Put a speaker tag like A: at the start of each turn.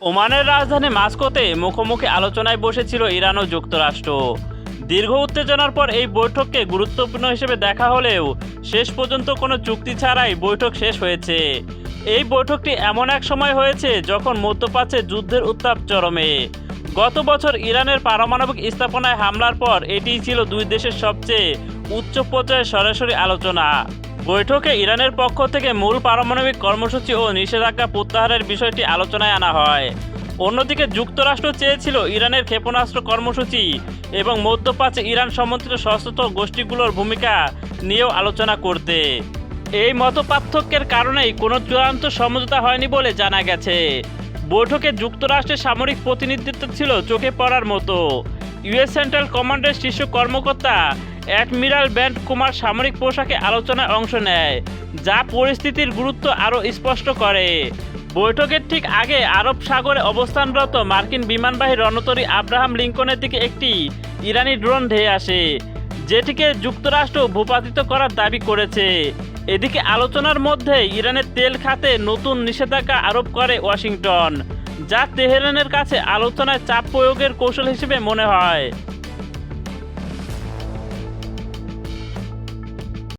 A: ওমানের রাজধানী মাস্কোতে মুখোমুখি আলোচনায় বসেছিল ইরান ও যুক্তরাষ্ট্র। দীর্ঘ উত্তেজনার পর এই বৈঠককে গুরুত্বপূর্ণ হিসেবে দেখা হলেও শেষ পর্যন্ত কোনো চুক্তি ছাড়াই বৈঠক শেষ হয়েছে। এই বৈঠকটি এমন এক সময় হয়েছে যখন মধ্যপ্রাচ্যে যুদ্ধের উত্তাপ চরমে। গত বছর ইরানের পারমাণবিক স্থাপনায় হামলার পর এটিই ছিল দুই দেশের সবচেয়ে উচ্চ পর্যায়ে সরাসরি আলোচনা। বৈঠকে ইরানের পক্ষ থেকে মূল পারমাণবিক কর্মসূচি ও নিষেধাজ্ঞা প্রত্যাহারের বিষয়টি আলোচনায় আনা হয়। অন্যদিকে যুক্তরাষ্ট্র চেয়েছিল ইরানের ক্ষেপণাস্ত্র কর্মসূচি এবং মধ্যপ্রাচ্যে ইরান সমন্ত্রিত সশস্ত্র গোষ্ঠীগুলোর ভূমিকা নিয়েও আলোচনা করতে। এই মত পার্থক্যের কারণেই কোনো চূড়ান্ত সমঝোতা হয়নি বলে জানা গেছে। বৈঠকে যুক্তরাষ্ট্রের সামরিক প্রতিনিধিত্ব ছিল চোখে পড়ার মতো। ইউএস সেন্ট্রাল কমান্ডের শীর্ষ কর্মকর্তা অ্যাডমিরাল ব্যান্ড কুমার সামরিক পোশাকে আলোচনায় অংশ নেয়, যা পরিস্থিতির গুরুত্ব আরও স্পষ্ট করে। বৈঠকের ঠিক আগে আরব সাগরে অবস্থানরত মার্কিন বিমানবাহী রণতরী আব্রাহাম লিঙ্কনের দিকে একটি ইরানি ড্রোন ধেয়ে আসে, যেটিকে যুক্তরাষ্ট্র ভূপাতিত করার দাবি করেছে। এদিকে আলোচনার মধ্যে ইরানের তেল খাতে নতুন নিষেধাজ্ঞা আরোপ করে ওয়াশিংটন, যা তেহরানের কাছে আলোচনায় চাপ প্রয়োগের কৌশল হিসেবে মনে হয়।